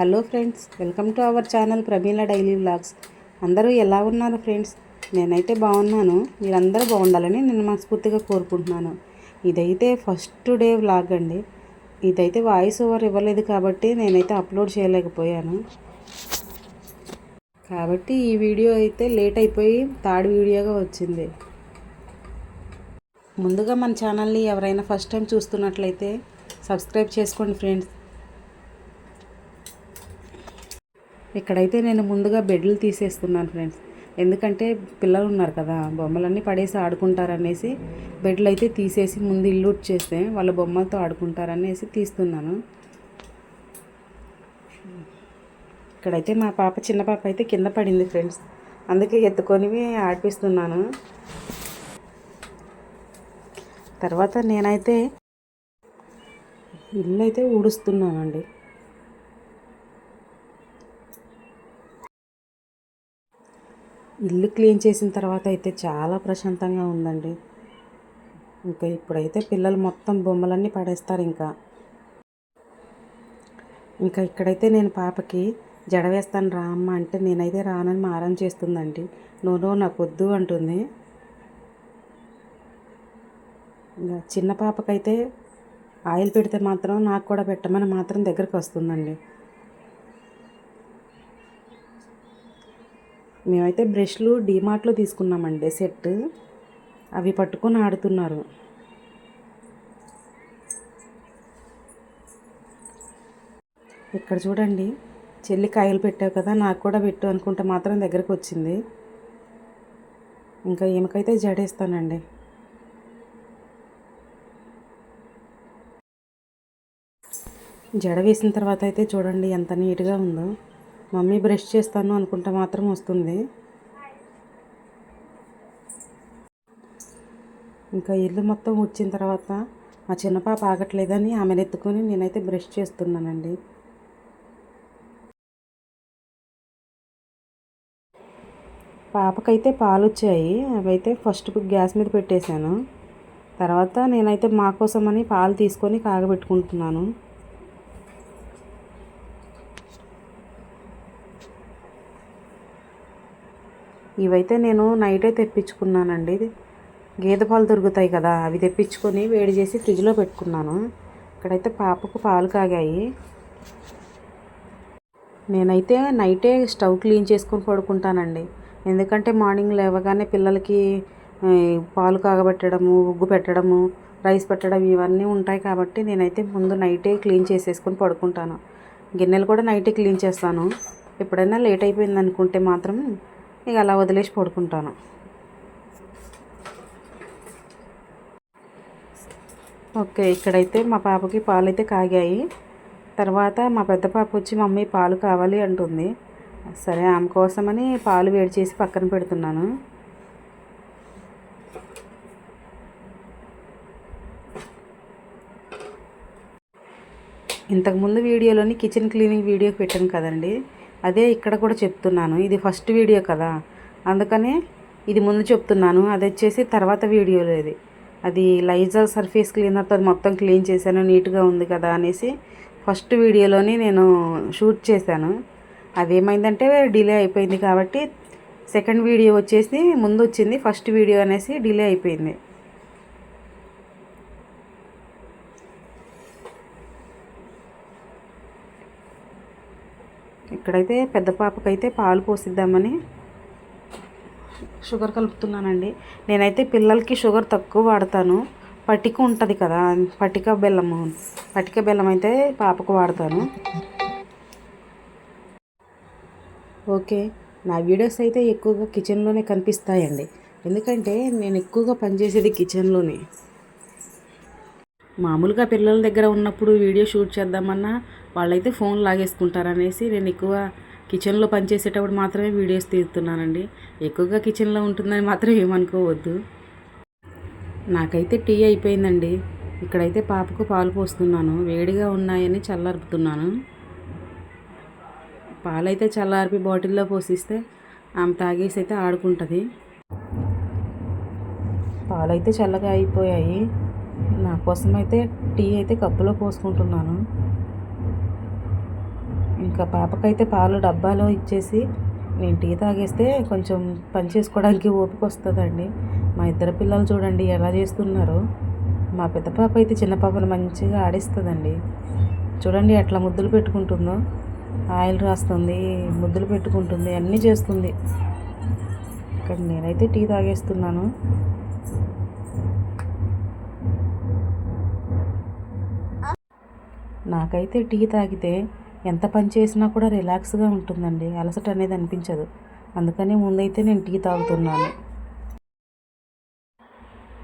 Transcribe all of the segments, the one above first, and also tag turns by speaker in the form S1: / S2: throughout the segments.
S1: Hello friends welcome to our channel Pramila daily vlogs. అందరూ ఎలా ఉన్నారు ఫ్రెండ్స్? నేనైతే బాగున్నాను. మీరందరూ బాగుండాలని నేను మనస్ఫూర్తిగా కోరుకుంటున్నాను. ఇదైతే ఫస్ట్ డే వ్లాగ్ అండి. ఇదైతే వాయిస్ ఓవర్ ఇవ్వలేదు కాబట్టి నేనైతే అప్లోడ్ చేయలేకపోయాను. కాబట్టి ఈ వీడియో అయితే లేట్ అయిపోయి థర్డ్ వీడియోగా వచ్చింది. ముందుగా మన ఛానల్ని ఎవరైనా ఫస్ట్ టైం చూస్తున్నట్లయితే సబ్స్క్రైబ్ చేసుకోండి ఫ్రెండ్స్. ఇక్కడైతే నేను ముందుగా బెడ్లు తీసేస్తున్నాను ఫ్రెండ్స్ ఎందుకంటే పిల్లలు ఉన్నారు కదా బొమ్మలన్నీ పడేసి ఆడుకుంటారనేసి బెడ్లు అయితే తీసేసి ముందు ఇల్లు చేస్తే వాళ్ళ బొమ్మలతో ఆడుకుంటారనేసి తీస్తున్నాను. ఇక్కడైతే మా పాప చిన్న పాప అయితే కింద పడింది ఫ్రెండ్స్ అందుకే ఎత్తుకొని ఆడిపిస్తున్నాను. తర్వాత నేనైతే ఇల్లు అయితే ఊడుస్తున్నానండి. ఇల్లు క్లీన్ చేసిన తర్వాత అయితే చాలా ప్రశాంతంగా ఉందండి. ఇంకా ఇప్పుడైతే పిల్లలు మొత్తం బొమ్మలన్నీ పడేస్తారు ఇంకా. ఇంకా ఇక్కడైతే నేను పాపకి జడ వేస్తాను రా అమ్మ అంటే నేనైతే రానని మారం చేస్తుందండి. నువ్వు నాకు వద్దు అంటుంది. ఇంకా చిన్న పాపకైతే ఆయిల్ పెడితే మాత్రం నాకు కూడా పెట్టమని మాత్రం దగ్గరికి వస్తుందండి. మేమైతే బ్రష్లు డీమార్ట్లో తీసుకున్నామండి సెట్. అవి పట్టుకొని ఆడుతున్నారు. ఇక్కడ చూడండి చెల్లి కాయలు పెట్టావు కదా నాకు కూడా పెట్టు అనుకుంటే మాత్రం దగ్గరకు వచ్చింది. ఇంకా ఈమెకైతే జడేస్తానండి. జడ వేసిన తర్వాత అయితే చూడండి ఎంత నీట్గా ఉందో. మమ్మీ బ్రష్ చేస్తాను అనుకుంటే మాత్రం వస్తుంది. ఇంకా ఇల్లు మొత్తం వచ్చిన తర్వాత మా చిన్న పాప ఆగట్లేదని ఆమెను ఎత్తుకొని నేనైతే బ్రష్ చేస్తున్నానండి. పాపకైతే పాలు వచ్చాయి అవైతే ఫస్ట్ గ్యాస్ మీద పెట్టేశాను. తర్వాత నేనైతే మా కోసమని పాలు తీసుకొని కాగబెట్టుకుంటున్నాను. ఇవైతే నేను నైటే తెప్పించుకున్నానండి. గేదె పాలు దొరుకుతాయి కదా అవి తెప్పించుకొని వేడి చేసి ఫ్రిడ్జ్లో పెట్టుకున్నాను. ఇక్కడైతే పాపకు పాలు కాగాయి. నేనైతే నైటే స్టవ్ క్లీన్ చేసుకొని పడుకుంటానండి. ఎందుకంటే మార్నింగ్ లేవగానే పిల్లలకి పాలు కాగబెట్టడము ఉగ్గు పెట్టడము రైస్ పెట్టడం ఇవన్నీ ఉంటాయి కాబట్టి నేనైతే ముందు నైటే క్లీన్ చేసేసుకొని పడుకుంటాను. గిన్నెలు కూడా నైటే క్లీన్ చేస్తాను. ఎప్పుడైనా లేట్ అయిపోయింది అనుకుంటే మాత్రం ఇక అలా వదిలేసి పడుకుంటాను. ఓకే ఇక్కడైతే మా పాపకి పాలు అయితే కాగాయి. తర్వాత మా పెద్ద పాప వచ్చి మమ్మీ పాలు కావాలి అంటుంది. సరే ఆమె కోసమని పాలు వేడి చేసి పక్కన పెడుతున్నాను. ఇంతకుముందు వీడియోలోని కిచెన్ క్లీనింగ్ వీడియో పెట్టాను కదండి. అదే ఇక్కడ కూడా చెప్తున్నాను ఇది ఫస్ట్ వీడియో కదా. అందుకనే ఇది ముందు చెప్తున్నాను అది వచ్చేసి తర్వాత వీడియోలో ఇది. అది లైజాల్ సర్ఫేస్ క్లీనర్తో మొత్తం క్లీన్ చేశాను నీట్గా ఉంది కదా అనేసి ఫస్ట్ వీడియోలోని నేను షూట్ చేశాను. అదేమైందంటే డిలే అయిపోయింది కాబట్టి సెకండ్ వీడియో వచ్చేసి ముందు వచ్చింది ఫస్ట్ వీడియో అనేసి డిలే అయిపోయింది. ఇక్కడైతే పెద్ద పాపకైతే పాలు పోసిద్దామని షుగర్ కలుపుతున్నానండి. నేనైతే పిల్లలకి షుగర్ తక్కువ వాడతాను. పటిక ఉంటుంది కదా పటిక బెల్లము. పటిక బెల్లం అయితే పాపకు వాడతాను. ఓకే నా వీడియోస్ అయితే ఎక్కువగా కిచెన్లోనే కనిపిస్తాయండి. ఎందుకంటే నేను ఎక్కువగా పనిచేసేది కిచెన్లోనే. మామూలుగా పిల్లల దగ్గర ఉన్నప్పుడు వీడియో షూట్ చేద్దామన్నా వాళ్ళైతే ఫోన్ లాగేసుకుంటారనేసి నేను ఎక్కువ కిచెన్లో పనిచేసేటప్పుడు మాత్రమే వీడియోస్ తీస్తున్నానండి. ఎక్కువగా కిచెన్లో ఉంటుందని మాత్రం ఏమనుకోవద్దు. నాకైతే టీ అయిపోయిందండి. ఇక్కడైతే పాపకు పాలు పోస్తున్నాను. వేడిగా ఉన్నాయని చల్లార్పుతున్నాను. పాలైతే చల్లార్పి బాటిల్లో పోసిస్తే ఆమె తాగేసి అయితే ఆడుకుంటుంది. పాలైతే చల్లగా అయిపోయాయి. నా కోసం అయితే టీ అయితే కప్పులో పోసుకుంటున్నాను. ఇంకా పాపకైతే పాలు డబ్బాలో ఇచ్చేసి నేను టీ తాగేస్తే కొంచెం పని చేసుకోవడానికి ఓపిక వస్తుందండి. మా ఇద్దరు పిల్లలు చూడండి ఎలా చేస్తున్నారో. మా పెద్ద పాప అయితే చిన్న పాపను మంచిగా ఆడిస్తుందండి. చూడండి ఎట్లా ముద్దులు పెట్టుకుంటుందో. ఆయిల్ రాస్తుంది ముద్దులు పెట్టుకుంటుంది అన్నీ చేస్తుంది. ఇక్కడ నేనైతే టీ తాగేస్తున్నాను. నాకైతే టీ తాగితే ఎంత పని చేసినా కూడా రిలాక్స్గా ఉంటుందండి. అలసట అనేది అనిపించదు. అందుకని ముందైతే నేను టీ తాగుతున్నాను.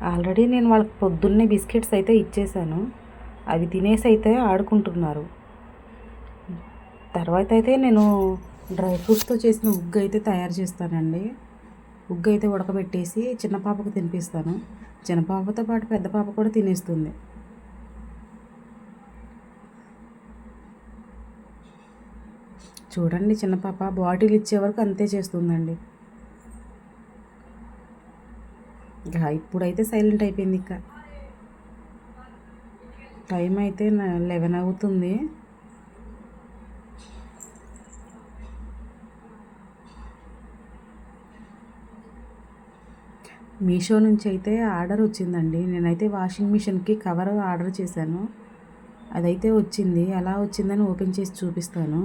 S1: ఆల్రెడీ నేను వాళ్ళకి పొద్దున్నే బిస్కెట్స్ అయితే ఇచ్చేసాను. అవి తినేసి అయితే ఆడుకుంటున్నారు. తర్వాత అయితే నేను డ్రై ఫ్రూట్స్తో చేసిన ఉగ్గు అయితే తయారు చేస్తానండి. ఉగ్గు అయితే ఉడకబెట్టేసి చిన్న పాపకు తినిపిస్తాను. చిన్న పాపతో పాటు పెద్ద పాప కూడా తినేస్తుంది. చూడండి చిన్న పాప బాటిల్ ఇచ్చే వరకు అంతే చేస్తుందండి. ఇక ఇప్పుడైతే సైలెంట్ అయిపోయింది ఇక. టైం అయితే లెవెన్ అవుతుంది. మీషో నుంచి అయితే ఆర్డర్ వచ్చిందండి. నేనైతే వాషింగ్ మిషన్కి కవర్ ఆర్డర్ చేశాను. అదైతే వచ్చింది. ఎలా వచ్చిందని ఓపెన్ చేసి చూపిస్తాను.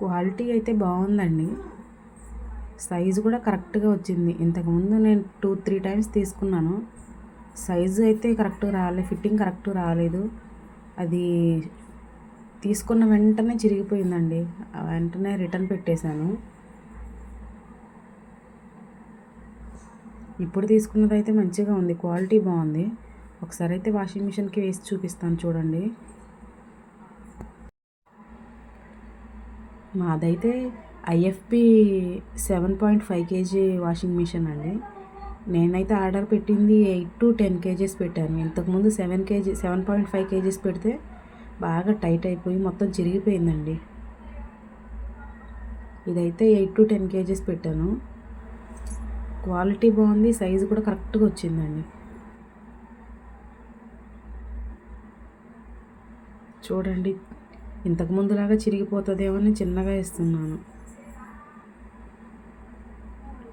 S1: క్వాలిటీ అయితే బాగుందండి. సైజు కూడా కరెక్ట్గా వచ్చింది. ఇంతకుముందు నేను టూ త్రీ టైమ్స్ తీసుకున్నాను. సైజు అయితే కరెక్ట్గా రాలేదు ఫిట్టింగ్ కరెక్ట్ రాలేదు. అది తీసుకున్న వెంటనే చిరిగిపోయిందండి. వెంటనే రిటర్న్ పెట్టేశాను. ఇప్పుడు తీసుకున్నదైతే మంచిగా ఉంది. క్వాలిటీ బాగుంది. ఒకసారి అయితే వాషింగ్ మిషన్కి వేసి చూపిస్తాను చూడండి. మాదైతే IFB seven point five KG washing machine అండి. నేనైతే ఆర్డర్ పెట్టింది ఎయిట్ టు టెన్ కేజీస్ పెట్టాను. ఇంతకుముందు seven KG seven point five KGs పెడితే బాగా టైట్ అయిపోయి మొత్తం చిరిగిపోయిందండి. ఇదైతే ఎయిట్ టు టెన్ కేజీస్ పెట్టాను. క్వాలిటీ బాగుంది సైజు కూడా కరెక్ట్గా వచ్చిందండి. చూడండి. ఇంతకు ముందులాగా చిరిగిపోతుందేమో అని చిన్నగా ఇస్తున్నాను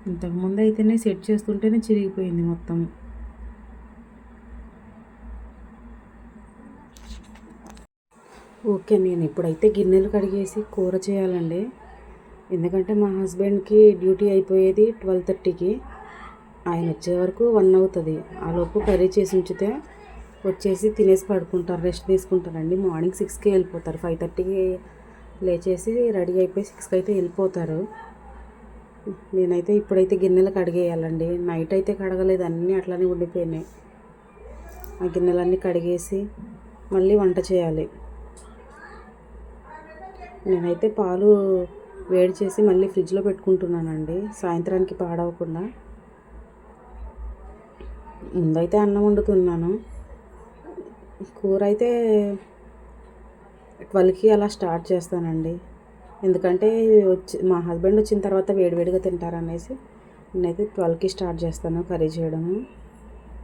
S1: ఇంతకుముందు అయితేనే సెట్ చేస్తుంటేనే చిరిగిపోయింది మొత్తం. ఓకే నేను ఇప్పుడైతే గిన్నెలు కడిగేసి కూర చేయాలండి. ఎందుకంటే మా హస్బెండ్కి డ్యూటీ అయిపోయేది ట్వెల్వ్ థర్టీకి. ఆయన వచ్చే వరకు వన్ అవుతుంది. ఆ లోపు కర్రీ చేసి ఉంచితే వచ్చేసి తినేసి పడుకుంటారు రెస్ట్ తీసుకుంటారండి. మార్నింగ్ సిక్స్కి వెళ్ళిపోతారు. ఫైవ్ థర్టీకి లేచేసి రెడీ అయిపోయి సిక్స్కి అయితే వెళ్ళిపోతారు. నేనైతే ఇప్పుడైతే గిన్నెలు కడిగేయాలండి. నైట్ అయితే కడగలేదు అన్నీ అట్లానే ఉండిపోయినాయి. ఆ గిన్నెలన్నీ కడిగేసి మళ్ళీ వంట చేయాలి. నేనైతే పాలు వేడి చేసి మళ్ళీ ఫ్రిడ్జ్లో పెట్టుకుంటున్నానండి. సాయంత్రానికి పాడవకుండా. ముందైతే అన్నం వండుతున్నాను. కూర అయితే ట్వెల్వ్కి అలా స్టార్ట్ చేస్తానండి. ఎందుకంటే వచ్చి మా హస్బెండ్ వచ్చిన తర్వాత వేడివేడిగా తింటారనేసి నేనైతే ట్వెల్వ్కి స్టార్ట్ చేస్తాను కర్రీ చేయడము.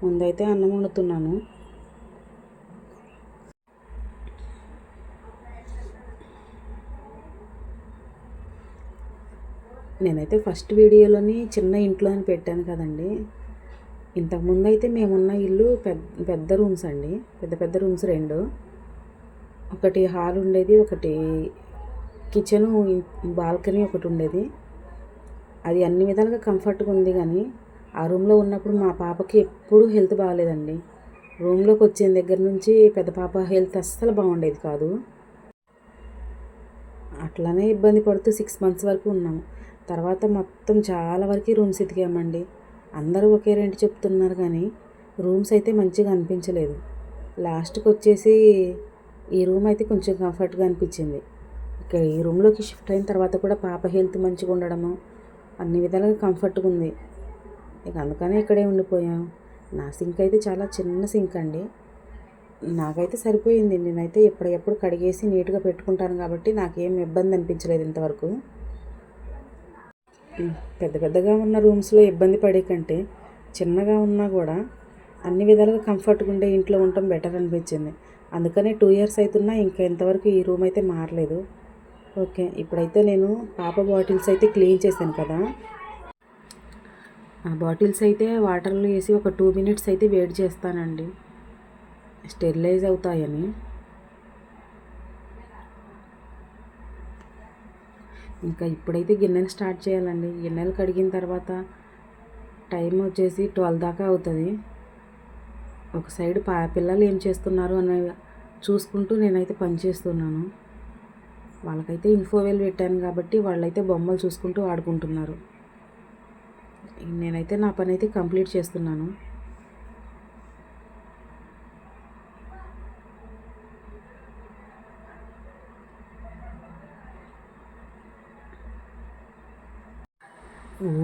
S1: ముందైతే అన్నం వండుతున్నాను. నేనైతే ఫస్ట్ వీడియోలోని చిన్న ఇంట్లో అని పెట్టాను కదండి. ఇంతకుముందు అయితే మేమున్న ఇల్లు పెద్ద పెద్ద రూమ్స్ అండి. పెద్ద పెద్ద రూమ్స్ రెండు. ఒకటి హాల్ ఉండేది ఒకటి కిచెను బాల్కనీ ఒకటి ఉండేది. అది అన్ని విధాలుగా కంఫర్ట్గా ఉంది కానీ ఆ రూమ్లో ఉన్నప్పుడు మా పాపకి ఎప్పుడూ హెల్త్ బాగాలేదండి. రూమ్లోకి వచ్చిన దగ్గర నుంచి పెద్ద పాప హెల్త్ అస్సలు బాగుండేది కాదు. అట్లానే ఇబ్బంది పడుతూ సిక్స్ మంత్స్ వరకు ఉన్నాము తర్వాత మొత్తం చాలా వరకు రూమ్స్ ఎతికామండి అందరూ ఒకే రెంట్ చెప్తున్నారు కానీ రూమ్స్ అయితే మంచిగా అనిపించలేదు. లాస్ట్కి వచ్చేసి ఈ రూమ్ అయితే కొంచెం కంఫర్ట్గా అనిపించింది. ఇక్కడ ఈ రూమ్లోకి షిఫ్ట్ అయిన తర్వాత కూడా పాప హెల్త్ మంచిగా ఉండడము అన్ని విధాలుగా కంఫర్ట్గా ఉంది. ఇక అందుకనే ఇక్కడే ఉండిపోయాం. నా సింక్ అయితే చాలా చిన్న సింక్ అండి. నాకైతే సరిపోయింది. నేనైతే ఎప్పుడెప్పుడు కడిగేసి నీట్గా పెట్టుకుంటాను కాబట్టి నాకేం ఇబ్బంది అనిపించలేదు ఇంతవరకు. పెద్ద పెద్దగా ఉన్న రూమ్స్లో ఇబ్బంది పడే కంటే చిన్నగా ఉన్నా కూడా అన్ని విధాలుగా కంఫర్ట్గా ఉండే ఇంట్లో ఉండటం బెటర్ అనిపించింది. అందుకనే టూ ఇయర్స్ అవుతున్నా ఇంకా ఇంతవరకు ఈ రూమ్ అయితే మారలేదు. ఓకే ఇప్పుడైతే నేను పాప బాటిల్స్ అయితే క్లీన్ చేశాను కదా. ఆ బాటిల్స్ అయితే వాటర్లో వేసి ఒక టూ మినిట్స్ అయితే వేడి చేస్తానండి. స్టెరిలైజ్ అవుతాయని. ఇంకా ఇప్పుడైతే గిన్నెలు స్టార్ట్ చేయాలండి. గిన్నెలు కడిగిన తర్వాత టైం వచ్చేసి ట్వెల్వ్ దాకా అవుతుంది. ఒక సైడ్ పా పిల్లలు ఏం చేస్తున్నారు అని చూసుకుంటూ నేనైతే పని చేస్తున్నాను. వాళ్ళకైతే ఇన్ఫోవెల్ పెట్టాను కాబట్టి వాళ్ళైతే బొమ్మలు చూసుకుంటూ ఆడుకుంటున్నారు. నేనైతే నా పని అయితే కంప్లీట్ చేస్తున్నాను.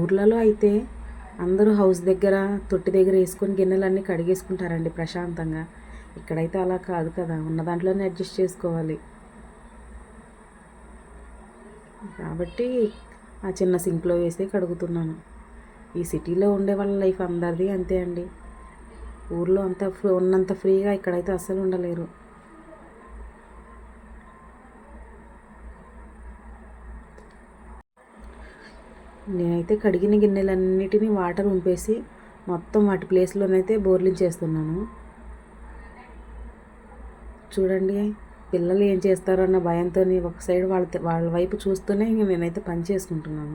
S1: ఊర్లలో అయితే అందరూ హౌస్ దగ్గర తొట్టి దగ్గర వేసుకొని గిన్నెలన్నీ కడిగేసుకుంటారండి ప్రశాంతంగా. ఇక్కడైతే అలా కాదు కదా ఉన్న దాంట్లోనే అడ్జస్ట్ చేసుకోవాలి. కాబట్టి ఆ చిన్న సింక్లో వేసి కడుగుతున్నాను. ఈ సిటీలో ఉండే వాళ్ళ లైఫ్ అందరిది అంతే అండి. ఊర్లో అంత ఉన్నంత ఫ్రీగా ఇక్కడైతే అస్సలు ఉండలేరు. నేనైతే కడిగిన గిన్నెలన్నిటినీ వాటర్ ఉంపేసి మొత్తం వాటి ప్లేస్లోనైతే బోర్లించేస్తున్నాను చూడండి పిల్లలు ఏం చేస్తారో అన్న భయంతో ఒక సైడ్ వాళ్ళ వాళ్ళ వైపు చూస్తూనే ఇంక నేనైతే పని చేసుకుంటున్నాను.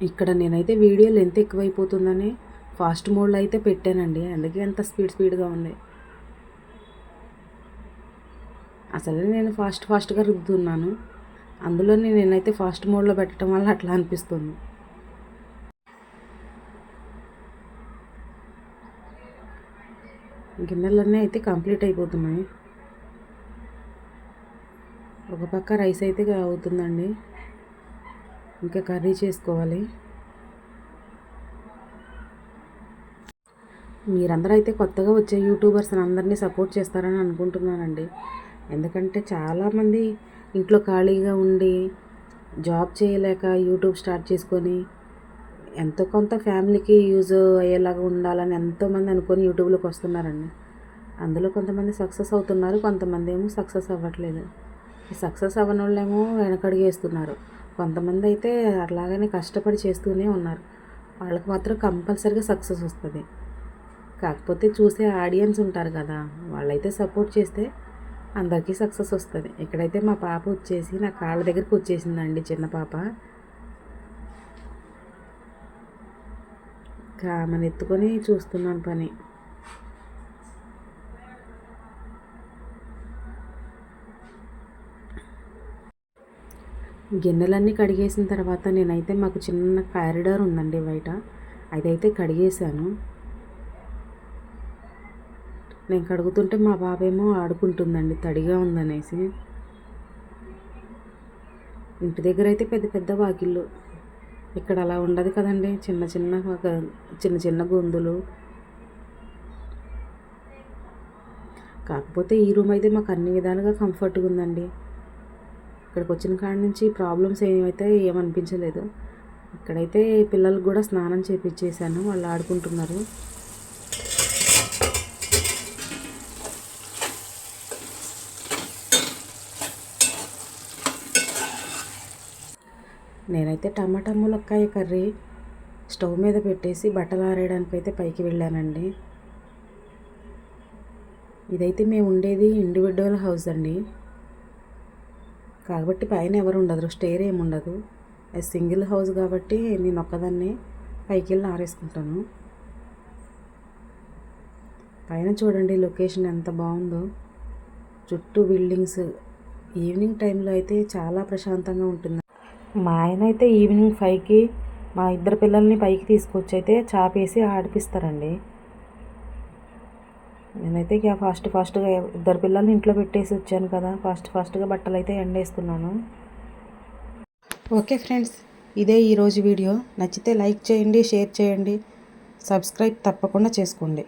S1: ఇక్కడ నేనైతే వీడియోలు ఎంత ఎక్కువైపోతుందని ఫాస్ట్ మోడ్లో అయితే పెట్టానండి. అందుకే ఎంత స్పీడ్ స్పీడ్గా ఉంది. అసలే నేను ఫాస్ట్ ఫాస్ట్గా రుద్దుతున్నాను. అందులోనే నేనైతే ఫాస్ట్ మోడ్లో పెట్టడం వల్ల అట్లా అనిపిస్తుంది. గిన్నెలన్నీ అయితే కంప్లీట్ అయిపోతున్నాయి. ఒక పక్క రైస్ అయితే అవుతుందండి. ఇంకా కర్రీ చేసుకోవాలి. మీరందరూ అయితే కొత్తగా వచ్చే యూట్యూబర్స్ అందరినీ సపోర్ట్ చేస్తారని అనుకుంటున్నానండి. ఎందుకంటే చాలామంది ఇంట్లో ఖాళీగా ఉండి జాబ్ చేయలేక యూట్యూబ్ స్టార్ట్ చేసుకొని ఎంతో కొంత ఫ్యామిలీకి యూజ్ అయ్యేలాగా ఉండాలని ఎంతోమంది అనుకొని యూట్యూబ్లోకి వస్తున్నారండి. అందులో కొంతమంది సక్సెస్ అవుతున్నారు కొంతమంది ఏమో సక్సెస్ అవ్వట్లేదు. సక్సెస్ అవ్వని వాళ్ళేమో వెనకడిగేస్తున్నారు. కొంతమంది అయితే అలాగనే కష్టపడి చేస్తూనే ఉన్నారు. వాళ్ళకి మాత్రం కంపల్సరీగా సక్సెస్ వస్తుంది. కాకపోతే చూసే ఆడియన్స్ ఉంటారు కదా వాళ్ళైతే సపోర్ట్ చేస్తే అందరికీ సక్సెస్ వస్తుంది. ఇక్కడైతే మా పాప వచ్చేసి నా కాళ్ళ దగ్గరికి వచ్చేసిందండి చిన్న పాప. కామని ఎత్తుకొని చూస్తున్నాను పని. గిన్నెలన్నీ కడిగేసిన తర్వాత నేనైతే మాకు చిన్న కారిడార్ ఉందండి బయట. అదైతే కడిగేశాను. నేను కడుగుతుంటే మా బాబేమో ఆడుకుంటుందండి తడిగా ఉందనేసి. ఇంటి దగ్గర అయితే పెద్ద పెద్ద వాకిళ్ళు. ఇక్కడ అలా ఉండదు కదండి చిన్న చిన్న ఒక చిన్న చిన్న గొంతులు కాకపోతే ఈ రూమ్ అయితే మాకు అన్ని విధాలుగా కంఫర్ట్గా ఉందండి ఇక్కడికి వచ్చిన కాడ నుంచి ప్రాబ్లమ్స్ ఏమైతే ఏమనిపించలేదు. ఇక్కడైతే పిల్లలకు కూడా స్నానం చేపించేశాను వాళ్ళు ఆడుకుంటున్నారు నేనైతే టమాటా ములక్కాయ కర్రీ స్టవ్ మీద పెట్టేసి బట్టలు ఆరేయడానికి అయితే పైకి వెళ్ళానండి. ఇదైతే మేము ఉండేది ఇండివిజువల్ హౌస్ అండి. కాబట్టి పైన ఎవరు ఉండదు స్టేర్ ఏమి ఉండదు. అది సింగిల్ హౌస్ కాబట్టి నేను ఒక్కదాన్ని పైకి వెళ్ళి ఆరేసుకుంటాను. పైన చూడండి లొకేషన్ ఎంత బాగుందో. చుట్టూ బిల్డింగ్స్. ఈవినింగ్ టైంలో అయితే చాలా ప్రశాంతంగా ఉంటుంది. మా ఆయన అయితే ఈవినింగ్ ఫైవ్కి మా ఇద్దరు పిల్లల్ని పైకి తీసుకొచ్చి అయితే చాపేసి ఆడిపిస్తారండి. నేనైతే ఇక ఫాస్ట్ ఫాస్ట్గా ఇద్దరు పిల్లల్ని ఇంట్లో పెట్టేసి వచ్చాను కదా ఫాస్ట్ ఫాస్ట్గా బట్టలు అయితే ఎండేస్తున్నాను ఓకే ఫ్రెండ్స్ ఇదే ఈరోజు వీడియో. నచ్చితే లైక్ చేయండి షేర్ చేయండి. సబ్స్క్రైబ్ తప్పకుండా చేసుకోండి.